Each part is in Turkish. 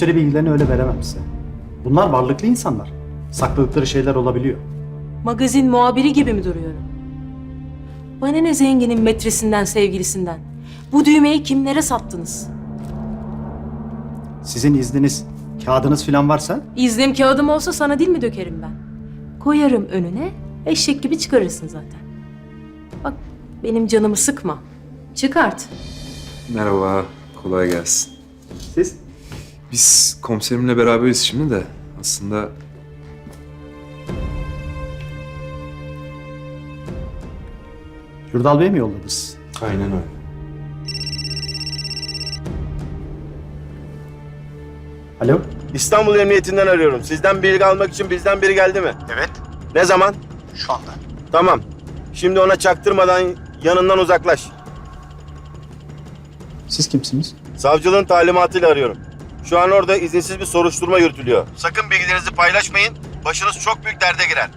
Müşteri bilgilerini öyle veremem size. Bunlar varlıklı insanlar. Sakladıkları şeyler olabiliyor. Magazin muhabiri gibi mi duruyorum? Bana ne zenginin metresinden, sevgilisinden? Bu düğmeyi kimlere sattınız? Sizin izniniz, kağıdınız falan varsa İznim kağıdım olsa sana dil mi dökerim ben? Koyarım önüne, eşek gibi çıkarırsın zaten. Bak benim canımı sıkma. Çıkart. Merhaba, kolay gelsin. siz Biz komiserimle beraberiz şimdi de aslında Yurdal Bey mi yolladınız? aynen öyle. Alo? İstanbul Emniyetinden arıyorum. Sizden bilgi almak için bizden biri geldi mi? Evet. Ne zaman? Şu anda. Tamam. Şimdi ona çaktırmadan yanından uzaklaş. Siz kimsiniz? Savcılığın talimatıyla arıyorum. Şu an orada izinsiz bir soruşturma yürütülüyor. Sakın bilgilerinizi paylaşmayın. Başınız çok büyük derde girer.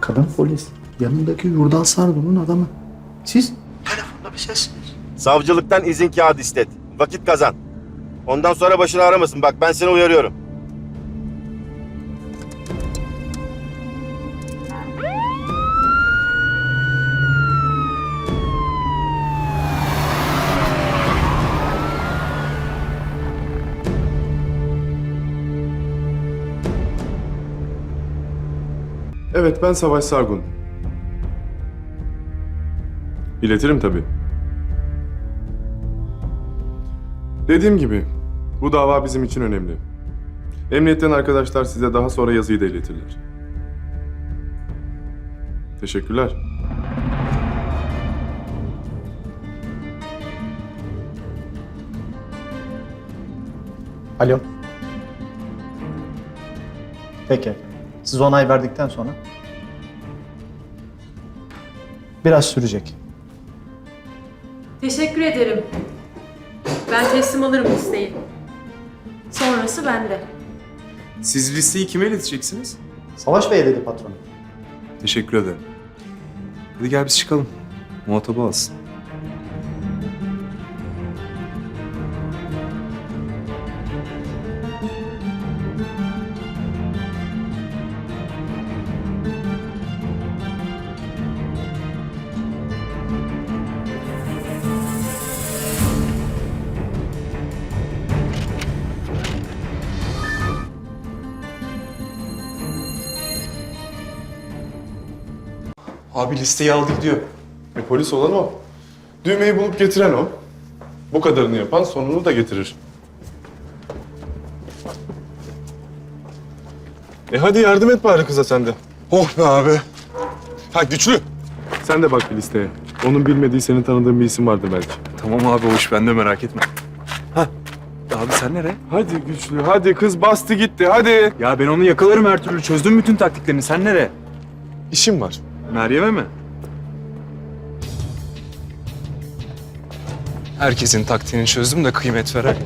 Kadın polis. Yanındaki Yurdal Sargun'un adamı. Siz? Telefonda bir sessiniz. Savcılıktan izin kağıdı istet. Vakit kazan. Ondan sonra başını aramasın. Bak ben seni uyarıyorum. Evet, ben Savaş Sargun. İletirim tabii. Dediğim gibi, bu dava bizim için önemli. Emniyetten arkadaşlar size daha sonra yazıyı da iletirler. Teşekkürler. Alo. Peki. Siz onay verdikten sonra? Biraz sürecek. Teşekkür ederim. Ben teslim alırım listeyi. Sonrası bende. Siz listeyi kime ileteceksiniz? Savaş Bey dedi patron. Teşekkür ederim. Hadi gel biz çıkalım. Muhatabı alsın. Abi listeyi aldı gidiyor. E, polis olan o. Düğmeyi bulup getiren o. Bu kadarını yapan sonunu da getirir. E hadi yardım et bari kıza sen de. Oh be abi. Ha güçlü. Sen de bak bir listeye. Onun bilmediği senin tanıdığın bir isim vardır belki. Tamam abi o iş bende merak etme. Ha. Abi sen nereye? Hadi güçlü, hadi kız bastı gitti, hadi. Ya ben onu yakalarım her türlü. Çözdüm bütün taktiklerini. Sen nereye? İşim var. Meryem'e mi? Herkesin taktiğini çözdüm de kıymet veren.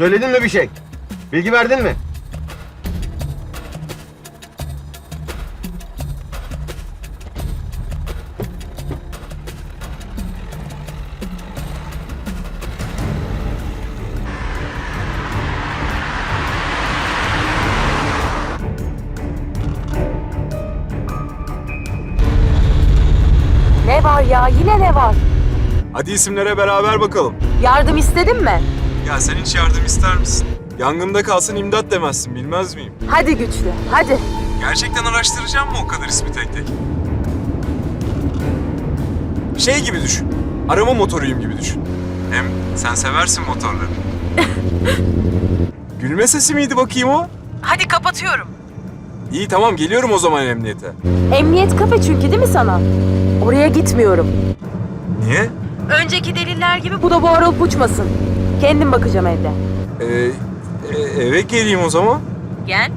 Söyledin mi bir şey? Bilgi verdin mi? Ne var ya? Yine ne var? Hadi isimlere beraber bakalım. Yardım istedin mi? Ya sen hiç yardım ister misin? Yangında kalsın imdat demezsin bilmez miyim? Hadi güçlü, hadi. Gerçekten araştıracağım mı o kadar ismi tek tek? Şey gibi düşün. Arama motoruyum gibi düşün. Hem sen seversin motorları. Gülme sesi miydi bakayım o? Hadi kapatıyorum. İyi tamam geliyorum o zaman emniyete. Emniyet kafe çünkü değil mi sana? Oraya gitmiyorum. Niye? Önceki deliller gibi bu da bağırılıp uçmasın. Kendim bakacağım evde. Ee, e- eve geleyim o zaman. Gel.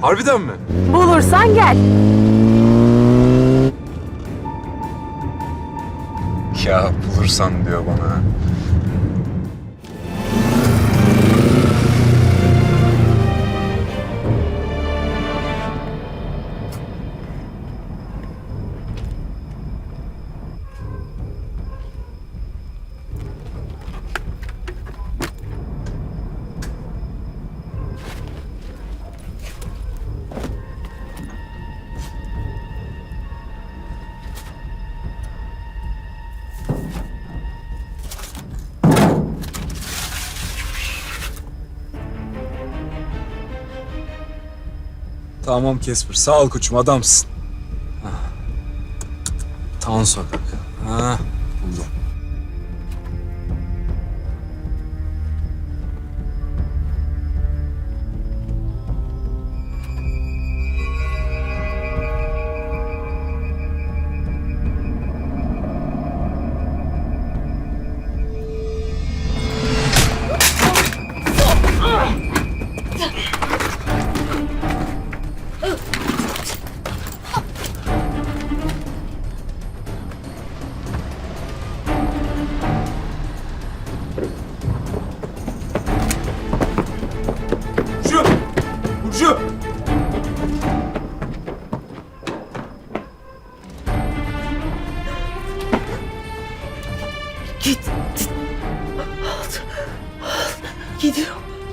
Harbiden mi? Bulursan gel. Ya bulursan diyor bana. Tamam Kesper. Sağ ol koçum adamsın. Ah. Tan sokak. Ha,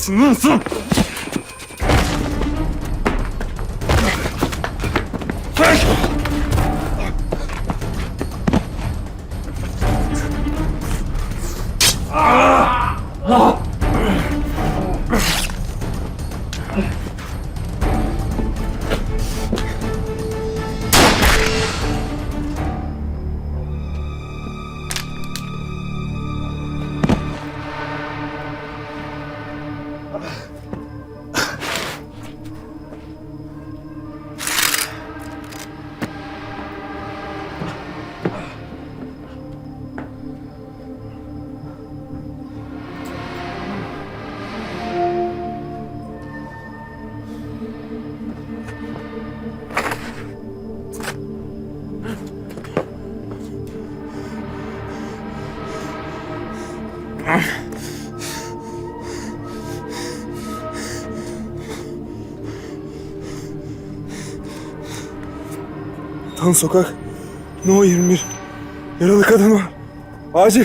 死ぬんすん。Tan sokak. No 21. Yaralı kadın var. Acil.